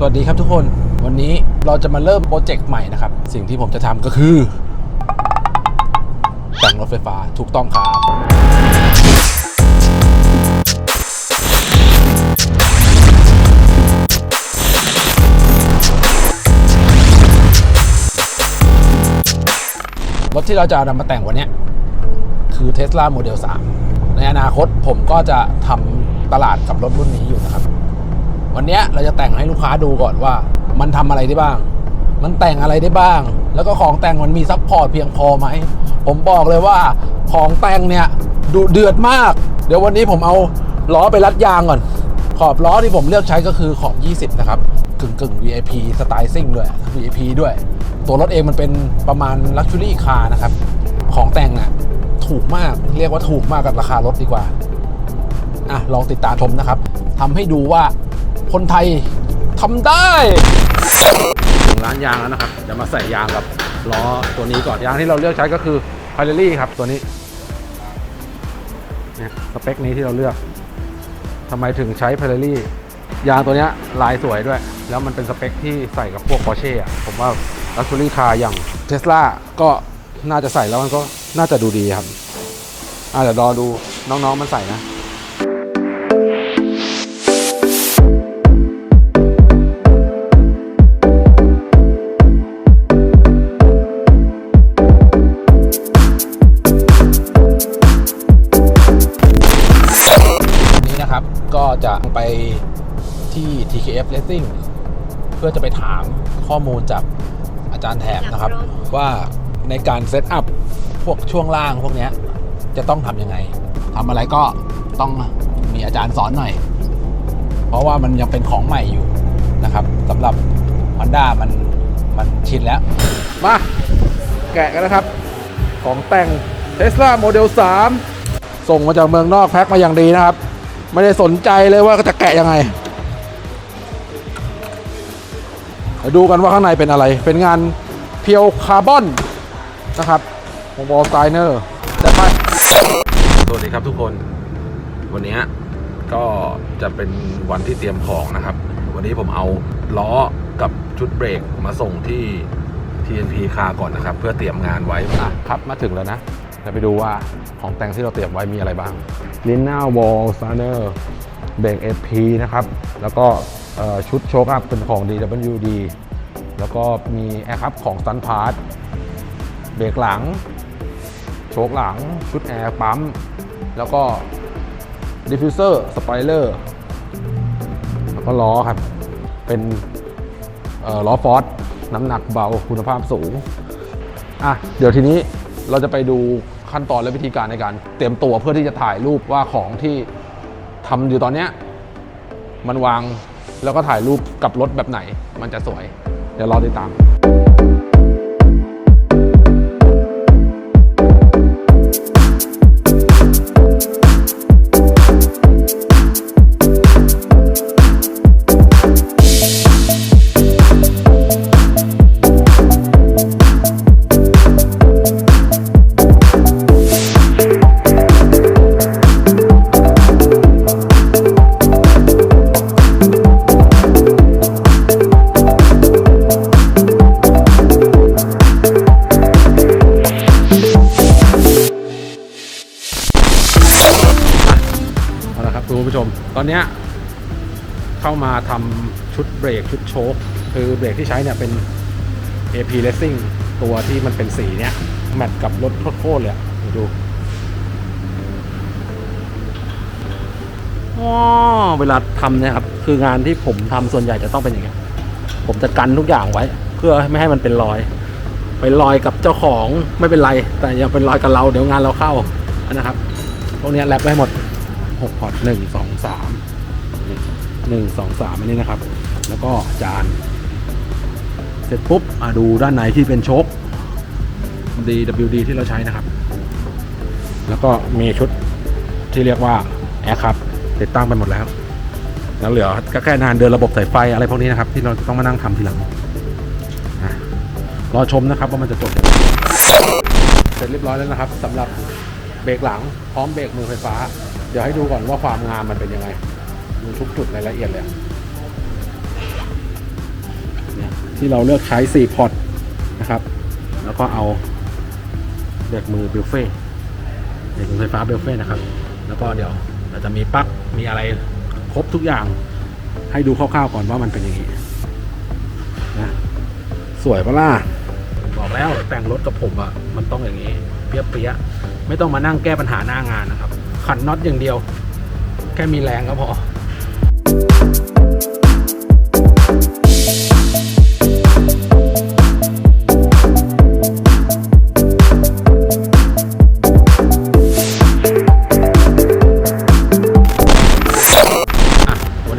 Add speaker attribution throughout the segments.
Speaker 1: สวัสดีครับทุกคนวันนี้เราจะมาเริ่มโปรเจกต์ใหม่นะครับ สิ่งที่ผมจะทำก็คือแต่งรถไฟฟ้าถูกต้องครับรถที่เราจะเอานำมาแต่งวันนี้คือ Tesla Model 3 ในอนาคตผมก็จะทำตลาดกับรถรุ่นนี้อยู่นะครับ วันนี้เราจะแต่งให้ลูกค้าดูก่อนว่า มันทำอะไรได้บ้าง มันแต่งอะไรได้บ้าง แล้วก็ของแต่งมันมีซัพพอร์ตเพียงพอไหม ผมบอกเลยว่าของแต่งเนี่ยดุเดือดมาก เดี๋ยววันนี้ผมเอาล้อไปรัดยางก่อน ขอบล้อที่ผมเลือกใช้ก็คือขอบ 20 นะครับกึ่งกึ่ง VIP สไตล์ซิ่งด้วย VIP ด้วย ตัวรถเองมันเป็นประมาณ Luxury Car นะครับ ของแต่งน่ะถูกมากเรียกว่าถูกมากกับราคารถดีกว่าอะลองติดตามชมนะครับทำให้ดูว่า คนไทยทำได้ถึงร้านยางแล้วนะครับจะมาใส่ยางกับล้อตัวนี้ก่อนยางที่เราเลือกใช้ก็คือ p i r e l l y ครับตัวนี้เนี่ยสเปคนี้ที่เราเลือกทำไมถึงใช้ p i r e l l y ยางตัวเนี้ยลายสวยด้วย แล้วมันเป็นสเปคที่ใส่กับพวก Porsche อะผมว่า Luxury Car อย่าง Tesla ก็น่าจะใส่แล้วมันก็น่าจะดูดีครับอะเดี๋ยวรอดูน้องๆมันใส่นะ จะไปที่ TKF Racing เพื่อจะไปถามข้อมูลจากอาจารย์แถบนะครับ ว่าในการเซตอัพพวกช่วงล่างพวกเนี้ยจะต้องทำยังไงทำอะไรก็ต้องมีอาจารย์สอนหน่อย เพราะว่ามันยังเป็นของใหม่อยู่นะครับสำหรับ Honda มันมันชินแล้ว มาแกะกันนะครับ ของแต่ง Tesla Model 3 ส่งมาจากเมืองนอกแพ็คมาอย่างดีนะครับ ไม่ได้สนใจเลยว่าจะแกะยังไงเดี๋ยวดูกันว่าข้างในเป็นอะไร เป็นงานเพียวคาร์บอนนะครับของบอลไตเนอร์จะไปสวัสดีครับทุกคน วันนี้ก็จะเป็นวันที่เตรียมของนะครับ วันนี้ผมเอาล้อกับชุดเบรกมาส่งที่ TNP คาก่อนนะครับ เพื่อเตรียมงานไว้ครับมาถึงแล้วนะ จะไปดูว่าของแต่งที่เราเตรียมไว้มีอะไรบ้างลิน n า w อลส s เนอร์เบรก SP นะครับ แล้วก็ชุดโชคอัพเป็นของ DWD แล้วก็มีแอร์คัพของ s t u n p a r t เบรกหลัง โชคหลัง ชุดแอร์ปั๊ม แล้วก็ดิฟฟิวเซอร์สปอยเลอร์แล้วก็ล้อครับ เป็นล้อฟอร์ดน้ำหนักเบาคุณภาพสูง อะ เดี๋ยวทีนี้ เราจะไปดูขั้นตอนและวิธีการในการเตรียมตัวเพื่อที่จะถ่ายรูปว่าของที่ทำอยู่ตอนเนี้ยมันวางแล้วก็ถ่ายรูปกับรถแบบไหน มันจะสวย เดี๋ยวรอติดตาม เข้ามาทำชุดเบรกชุดโชคคือเบรกที่ใช้เนี่ยเป็น AP Racing ตัวที่มันเป็นสีเนี้ยแมทกับรถโคตรเลยดูว้าเวลาทำเนี่ยครับ คืองานที่ผมทำส่วนใหญ่จะต้องเป็นอย่างเงี้ยผมจะกันทุกอย่างไว้ เพื่อไม่ให้มันเป็นรอยไปรอยกับเจ้าของไม่เป็นไร แต่อย่าเป็นรอยกับเราเดี๋ยวงานเราเข้านะครับพวกนี้แรปไว้หมดหกพอร์ตหนึ่งสองสาม หนึ่งสองสามอันนี้นะครับ แล้วก็จาน เสร็จปุ๊บอะดูด้านในที่เป็นโชค DWD ที่เราใช้นะครับ แล้วก็มีชุดที่เรียกว่าแอร์ครับติดตั้งไปหมดแล้ว แล้วเหลือก็แค่นานเดินระบบสายไฟอะไรพวกนี้นะครับ ที่เราต้องมานั่งทำทีหลังรอชมนะครับว่ามันจะจบยังไงเสร็จเรียบร้อยแล้วนะครับสำหรับเบรกหลังพร้อมเบรกมือไฟฟ้า เดี๋ยวให้ดูก่อนว่าความงามมันเป็นยังไง ดูทุกจุดรายละเอียดเลยที่เราเลือกใช้ 4 พอร์ตนะครับ แล้วก็เอาเด็กมือเบลเฟ่เด็กมือไฟฟ้าเบลเฟ่นะครับ แล้วก็เดี๋ยวเราจะมีปลั๊กมีอะไรครบทุกอย่าง ให้ดูคร่าวๆก่อนว่ามันเป็นอย่างนี้นะสวยปะล่ะบอกแล้วแต่งรถกับผมอะ่ะมันต้องอย่างนี้ เปียเปียไม่ต้องมานั่งแก้ปัญหาหน้างานนะครับขันน็อตอย่างเดียว แค่มีแรงก็พอ วัน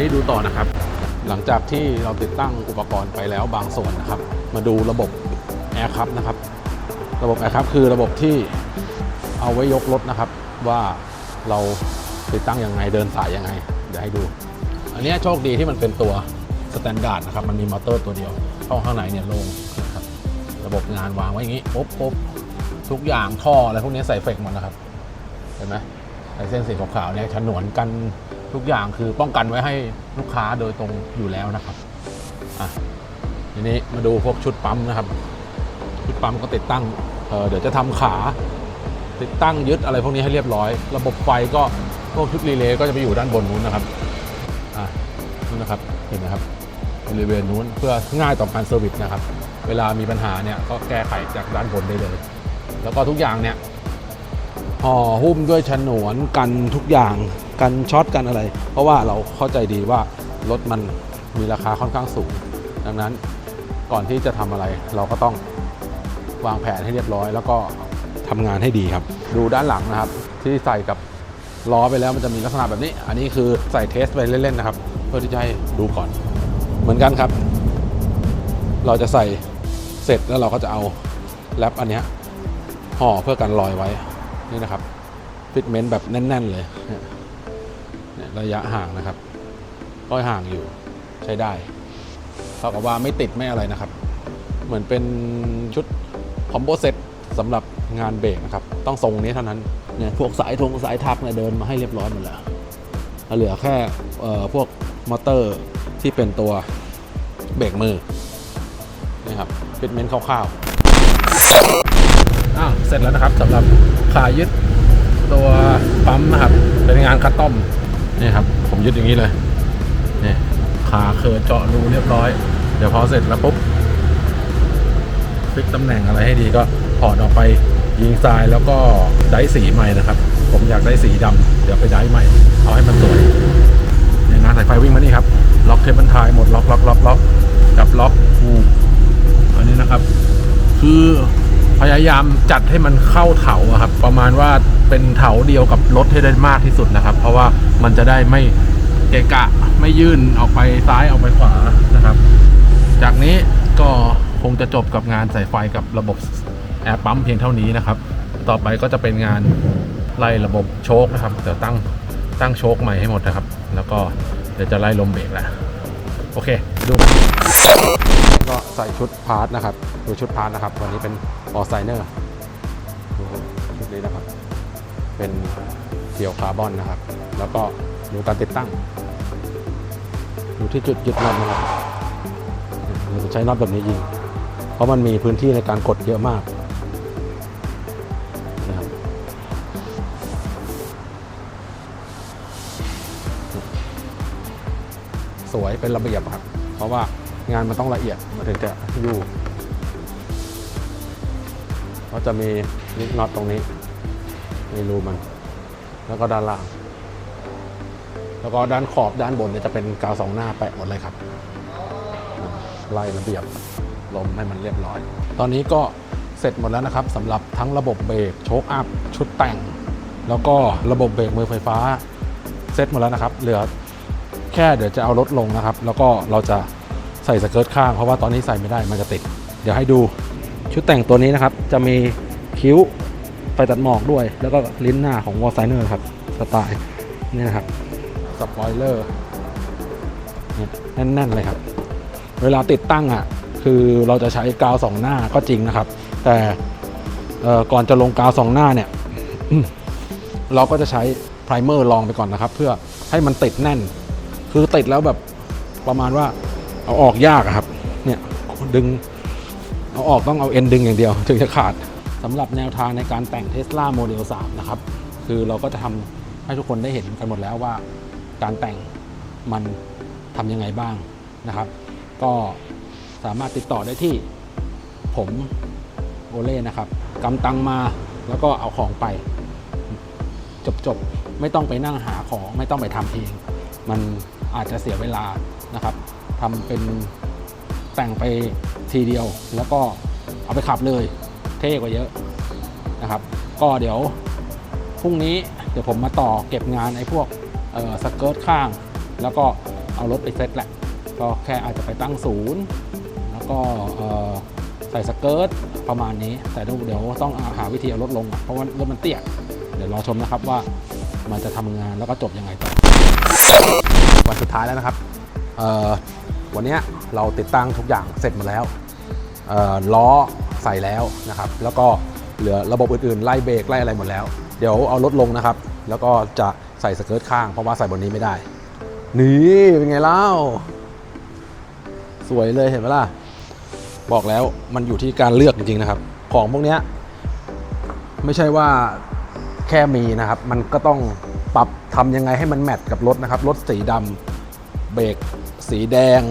Speaker 1: นี้ดูต่อนะครับ หลังจากที่เราติดตั้งอุปกรณ์ไปแล้วบางส่วนนะครับ มาดูระบบ Air c u p นะครับ ระบบ Air c u p คือระบบที่เอาไว้ยกรถนะครับ ว่าเราติดตั้งยังไงเดินสายยังไง เดี๋ยวให้ดู อันนี้โชคดีที่มันเป็นตัวสแตนดาร์ดนะครับ มันมีมอเตอร์ตัวเดียวห้อข้างในเนี่ยโล่งนะครับ ระบบงานวางไว้อย่างนี้ปุ๊บปุ๊บทุกอย่างท่ออะไรพวกนี้ใส่เฟกหมดนะครับ เห็นไหมไอเส้นสีขาวๆเนี่ยฉนวนกันทุกอย่างคือป้องกันไว้ให้ลูกค้าโดยตรงอยู่แล้วนะครับ อะ ทีนี้มาดูพวกชุดปั๊มนะครับ ชุดปั๊มก็ติดตั้งเอ่อเดี๋ยวจะทำขา ติดตั้งยึดอะไรพวกนี้ให้เรียบร้อย ระบบไฟก็พวกชุดรีเลย์ก็จะไปอยู่ด้านบนนู้นนะครับ อะนู่นนะครับเห็นไหมครับบริเวณนู้นเพื่อง่ายต่อการเซอร์วิสนะครับ เวลามีปัญหาเนี่ยก็แก้ไขจากด้านบนได้เลย แล้วก็ทุกอย่างเนี่ยห่อหุ้มด้วยฉนวนกันทุกอย่างกันช็อตกันอะไร เพราะว่าเราเข้าใจดีว่ารถมันมีราคาค่อนข้างสูง ดังนั้นก่อนที่จะทำอะไรเราก็ต้องวางแผนให้เรียบร้อย แล้วก็ทำงานให้ดีครับ ดูด้านหลังนะครับที่ใส่กับ ล้อไปแล้วมันจะมีลักษณะแบบนี้ อันนี้คือใส่เทสไปเล่นๆนะครับ เพื่อที่จะให้ดูก่อน เหมือนกันครับ เราจะใส่เสร็จแล้วเราก็จะเอาแรปอันนี้ห่อเพื่อกันรอยไว้นี่นะครับฟิตเมนต์แบบแน่น ๆ เลยเนี่ยเนี่ยระยะห่างนะครับ ก็ห่างอยู่ใช้ได้เท่ากับว่าไม่ติดไม่อะไรนะครับ เหมือนเป็นชุดคอมโบเซ็ตสำหรับงานเบรกนะครับ ต้องทรงนี้เท่านั้น เนี่ยพวกสายทงสายทักเนี่ยเดินมาให้เรียบร้อยหมดแล้วเหลือแค่พวกมอเตอร์ที่เป็นตัวเบรกมือนี่ครับฟิตเมนต์คร่าวๆอ้าวเสร็จแล้วนะครับสำหรับขายึดตัวปั๊มนะครับ เป็นงานคัสตอมนี่ครับ ผมยึดอย่างนี้เลยนี่ขาเคิร์เจาะรูเรียบร้อย เดี๋ยวพอเสร็จแล้วปุ๊บฟิกตำแหน่งอะไรให้ดีก็ถอดออกไปยิงทรายแล้วก็ ได้สีใหม่นะครับ ผมอยากได้สีดำเดี๋ยวไปได้ใหม่ เอาให้มันสวยเนี่ยนะสายไฟวิ่งมานี่ครับ ล็อกเคเบิลไทยหมดล็อกล็อกล็อกล็อกจับล็อกอูอันนี้นะครับ คือพยายามจัดให้มันเข้าเถาครับ ประมาณว่าเป็นเถาเดียวกับรถให้ได้มากที่สุดนะครับ เพราะว่ามันจะได้ไม่เกะกะไม่ยื่นออกไปซ้ายออกไปขวานะครับ จากนี้ก็คงจะจบกับงานสายไฟกับระบบแอร์ปั๊มเพียงเท่านี้นะครับ ต่อไปก็จะเป็นงานไล่ระบบโชคนะครับเดี๋ยวตั้งตั้งโชคใหม่ให้หมดนะครับ แล้วก็เดี๋ยวจะไล่ลมเบรกแล้วโอเคดูก็ใส่ชุดพาร์ทนะครับดูชุดพาร์ทนะครับ วันนี้เป็นออไซเนอร์ชุดนี้นะครับ เป็นเกี่ยวคาร์บอนนะครับ แล้วก็ดูการติดตั้งดูที่จุดยึดน็อตนะครับเราจะใช้น็อตแบบนี้ยิง เพราะมันมีพื้นที่ในการกดเยอะมาก สวยเป็นระเบียบครับ เพราะว่างานมันต้องละเอียดมันถึงจะอยู่ก็จะมีนิดน็อตตรงนี้มีรูมัน แล้วก็ด้านล่าง แล้วก็ด้านขอบด้านบนเนี่ยจะเป็นกาวสองหน้าแปะหมดเลยครับไล่ระเบียบลมให้มันเรียบร้อย ตอนนี้ก็เสร็จหมดแล้วนะครับสำหรับทั้งระบบเบรกโชคอัพชุดแต่ง แล้วก็ระบบเบรกมือไฟฟ้า เสร็จหมดแล้วนะครับ เหลือ แค่เดี๋ยวจะเอารถลงนะครับ แล้วก็เราจะใส่สเกิร์ตข้างเพราะว่าตอนนี้ใส่ไม่ได้มันจะติด เดี๋ยวให้ดูชุดแต่งตัวนี้นะครับ จะมีคิ้วไฟตัดหมอกด้วย แล้วก็ลิ้นหน้าของวอลไซเนอร์ครับสไตล์นี่นะครับสปอยเลอร์เนี่ยแน่นๆเลยครับ เวลาติดตั้งอะคือเราจะใช้กาวสองหน้าก็จริงนะครับ แต่เอ่อก่อนจะลงกาวสองหน้าเนี่ยเราก็จะใช้ไพรเมอร์ลองไปก่อนนะครับ เพื่อให้มันติดแน่น คือติดแล้วแบบประมาณว่าเอาออกยากครับ เนี่ยดึงเอาออกต้องเอาเอ็นดึงอย่างเดียว ถึงจะขาดสำหรับแนวทางในการแต่ง Tesla Model 3 นะครับ คือเราก็จะทำให้ทุกคนได้เห็นกันหมดแล้วว่า การแต่งมันทำยังไงบ้างนะครับ ก็สามารถติดต่อได้ที่ผมโอเล่นะครับกำตังมาแล้วก็เอาของไป จบจบๆไม่ต้องไปนั่งหาของไม่ต้องไปทำเอง มัน อาจจะเสียเวลานะครับทำเป็นแต่งไปทีเดียว แล้วก็เอาไปขับเลยเท่กว่าเยอะนะครับ ก็เดี๋ยวพรุ่งนี้เดี๋ยวผมมาต่อเก็บงานไอ้พวกสเกิร์ตข้าง แล้วก็เอารถไปเซตแหละ ก็แค่อาจจะไปตั้งศูนย์ แล้วก็ใส่สเกิร์ตประมาณนี้ แต่เดี๋ยวต้องหาวิธีเอารถลง เพราะว่ารถมันเตี้ย เดี๋ยวรอชมนะครับว่ามันจะทำงานแล้วก็จบยังไงต่อ วันสุดท้ายแล้วนะครับวันนี้เราติดตั้งทุกอย่างเสร็จหมดแล้วล้อใส่แล้วนะครับ แล้วก็เหลือระบบอื่นๆ ไล่เบรกไล่อะไรหมดแล้ว เดี๋ยวเอารถลงนะครับ แล้วก็จะใส่สเกิร์ตข้างเพราะว่าใส่บนนี้ไม่ได้ นี่เป็นไงเล่า สวยเลยเห็นไหมล่ะ บอกแล้วมันอยู่ที่การเลือกจริงๆนะครับ ของพวกนี้ไม่ใช่ว่าแค่มีนะครับ มันก็ต้อง ปรับทำยังไงให้มันแมทกับรถนะครับ รถสีดำเบรกสีแดง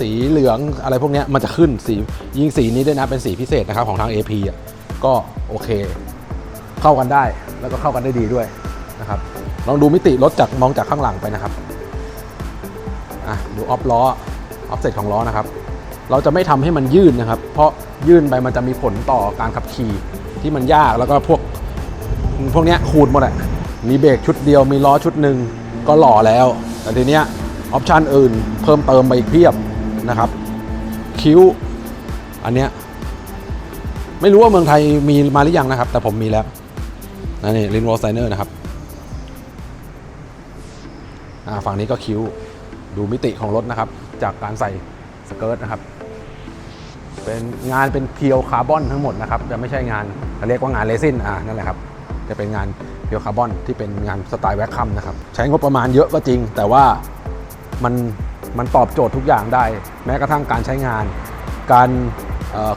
Speaker 1: สีเหลืองอะไรพวกนี้มันจะขึ้นสียิ่งสีนี้ด้วยนะเป็นสีพิเศษนะครับของทาง AP อะก็โอเค เข้ากันได้แล้วก็เข้ากันได้ดีด้วยนะครับลองดูมิติรถจากมองจากข้างหลังไปนะครับอะดูออฟล้อออฟเซตของล้อนะครับ เราจะไม่ทำให้มันยื่นนะครับ เพราะยื่นไปมันจะมีผลต่อการขับขี่ที่มันยากแล้วก็พวกพวกนี้ขูดหมดอะ มีเบรกชุดเดียวมีล้อชุดหนึ่งก็หล่อแล้วแต่ทีเนี้ยออปชันอื่นเพิ่มเติมไปอีกเพียบนะครับ คิ้ว อันเนี้ยไม่รู้ว่าเมืองไทยมีมาหรือยังนะครับ แต่ผมมีแล้วน,นี่ลินวอลไซเนอร์นะครับอ่าฝั่งนี้ก็คิ้วดูมิติของรถนะครับ จากการใส่สเกิร์ตนะครับ เป็นงานเป็นเพียวคาร์บอนทั้งหมดนะครับจะไม่ใช่งานเขาเรียกว่างานเลซินอ่านั่นแหละครับ จะเป็นงาน เพียวคาร์บอนที่เป็นงานสไตล์แวคคัมนะครับ ใช้งบประมาณเยอะก็จริง แต่ว่ามันมันตอบโจทย์ทุกอย่างได้ แม้กระทั่งการใช้งาน การ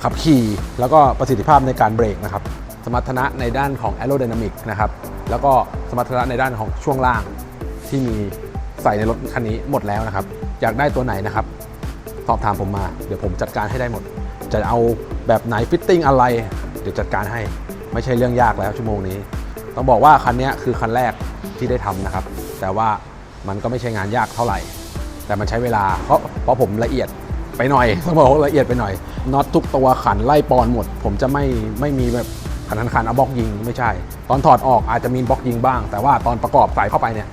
Speaker 1: ขับขี่ แล้วก็ประสิทธิภาพในการเบรกนะครับ สมรรถนะในด้านของ aerodynamic นะครับ แล้วก็สมรรถนะในด้านของช่วงล่างที่มีใส่ในรถคันนี้หมดแล้วนะครับ อยากได้ตัวไหนนะครับ สอบถามผมมา เดี๋ยวผมจัดการให้ได้หมด จะเอาแบบไหนฟิตติ้งอะไร เดี๋ยวจัดการให้ ไม่ใช่เรื่องยากแล้วชั่วโมงนี้ ต้องบอกว่าคันนี้คือคันแรกที่ได้ทำนะครับ แต่ว่ามันก็ไม่ใช่งานยากเท่าไหร่ แต่มันใช้เวลาเพราะเพราะผมละเอียดไปหน่อยต้องบอกว่าละเอียดไปหน่อยน็อตทุกตัวขันไล่ปอนหมด ผมจะไม่ไม่มีแบบขันขันขันเอาบล็อกยิงไม่ใช่ ตอนถอดออกอาจจะมีบล็อกยิงบ้าง แต่ว่าตอนประกอบใส่เข้าไปเนี่ย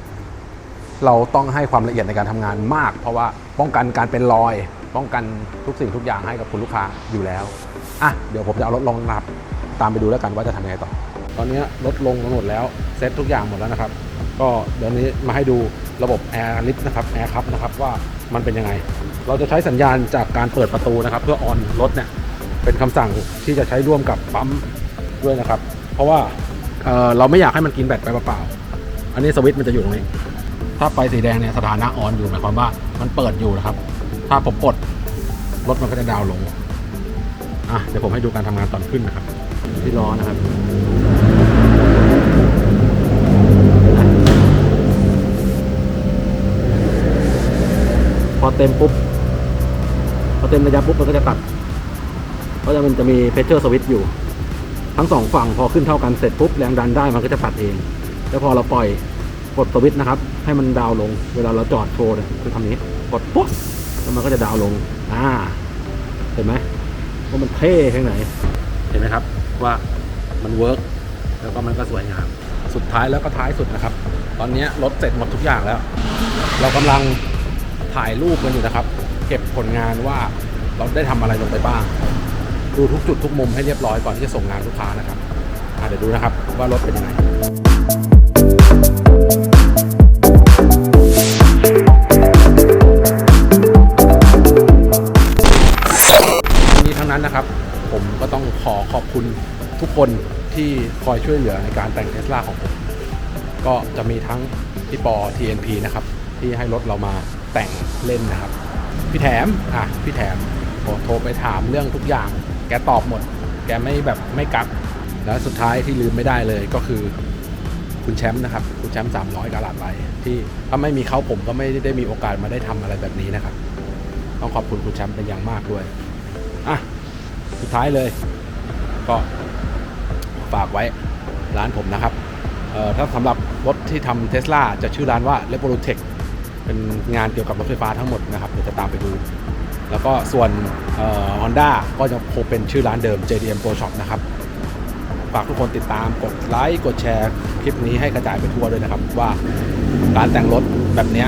Speaker 1: เราต้องให้ความละเอียดในการทำงานมาก เพราะว่าป้องกันการเป็นรอย ป้องกันทุกสิ่งทุกอย่างให้กับคุณลูกค้าอยู่แล้วอะเดี๋ยวผมจะเอารถลองรับตามไปดูแล้วกันว่าจะทำยังไงต่อ อนนี้รถลงหมดแล้วเซ็ตทุกอย่างหมดแล้วนะครับ ก็เดี๋ยวนี้มาให้ดูระบบแอร์ลิฟต์นะครับแอร์คับนะครับว่ามันเป็นยังไง เราจะใช้สัญญาณจากการเปิดประตูนะครับ เพื่อออนรถเนี่ยเป็นคำสั่งที่จะใช้ร่วมกับปั๊มด้วยนะครับ เพราะว่าเเราไม่อยากให้มันกินแบตไปเปล่าๆอันนี้สวิตช์มันจะอยู่ตรงนี้ ถ้าไฟสีแดงเนี่ยสถานะออนอยู่หมายความว่ามันเปิดอยู่นะครับ ถ้าผมกดรถมันก็จะดาวน์ลงอะเดี๋ยวผมให้ดูการทำงานตอนขึ้นนะครับ ที่ล้อนะครับ พอเต็มปุ๊บ พอเต็มระยะปุ๊บมันก็จะตัด เพราะมันจะมีเพชเชอร์สวิตช์อยู่ ทั้งสองฝั่งพอขึ้นเท่ากันเสร็จปุ๊บแรงดันได้มันก็จะตัดเอง แล้วพอเราปล่อยกดสวิตช์นะครับ ให้มันดาวน์ลง เวลาเราจอดโชว์เนี่ยคือทำนี้ กดปุ๊บแล้วมันก็จะดาวน์ลง อ่า เห็นไหมว่ามันเท่แค่ไหน เห็นไหมครับว่ามันเวิร์กแล้วก็มันก็สวยงาม สุดท้ายแล้วก็ท้ายสุดนะครับ ตอนนี้รถเสร็จหมดทุกอย่างแล้ว เรากำลัง ถ่ายรูปกันอยู่นะครับ เก็บผลงานว่าเราได้ทำอะไรลงไปบ้าง ดูทุกจุดทุกมุมให้เรียบร้อยก่อนที่จะส่งงานลูกค้านะครับอะเดี๋ยวดูนะครับว่ารถเป็นยังไงทั้งนี้ทั้งนั้นนะครับ ผมก็ต้องขอขอบคุณทุกคนที่คอยช่วยเหลือในการแต่งเทสลาของผม ก็จะมีทั้งพี่ปอ TNP นะครับ ที่ให้รถเรามา แต่งเล่นนะครับ พี่แถมอะพี่แถมผโทรไปถามเรื่องทุกอย่าง แกตอบหมด แกไม่แบบไม่กักแล้วสุดท้ายที่ลืมไม่ได้เลยก็คือคุณแชมป์นะครับ คุณแชมป์300กาลัดไลท์ที่ถ้าไม่มีเขาผมก็ไม่ได้มีโอกาสมาได้ทำอะไรแบบนี้นะครับ ต้องขอบคุณคุณแชมป์เป็นอย่างมากด้วยอะสุดท้ายเลย ก็ฝากไว้ร้านผมนะครับเอ่อถ้าสำหรับรถที่ทำเทสลาจะชื่อร้านว่า r e v o l u t e c h เป็นงานเกี่ยวกับรถไฟฟ้าทั้งหมดนะครับเดี๋ยวจะตามไปดู แล้วก็ส่วนฮอนด้าก็จะคงเป็นชื่อร้านเดิม JDM Pro Shop นะครับฝากทุกคนติดตามกดไลค์กดแชร์คลิปนี้ให้กระจายไปทั่วด้วยนะครับ ว่าการแต่งรถแบบนี้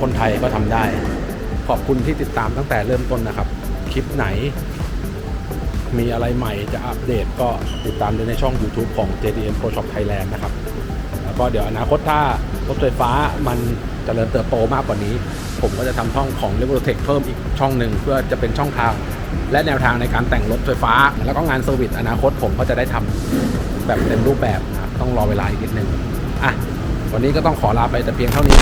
Speaker 1: คนไทยก็ทำได้ ขอบคุณที่ติดตามตั้งแต่เริ่มต้นนะครับ คลิปไหน มีอะไรใหม่จะอัปเดตก็ติดตามได้ในช่อง YouTube ของ JDM Pro Shop Thailand นะครับ ก็เดี๋ยวอนาคตถ้ารถไฟฟ้ามันจเจริญเติบโตมากกว่านี้ ผมก็จะทำช่องของ r e v o l u t e c h เพิ่มอีกช่องหนึ่งเพื่อจะเป็นช่องทาง และแนวทางในการแต่งรถไฟฟ้า แล้วก็งานเซอร์วิสอนาคตผมก็จะได้ทำแบบเต็มรูปแบบนะครับต้องรอเวลาอีกนิดนึงอะวันนี้ก็ต้องขอลาไปแต่เพียงเท่านี้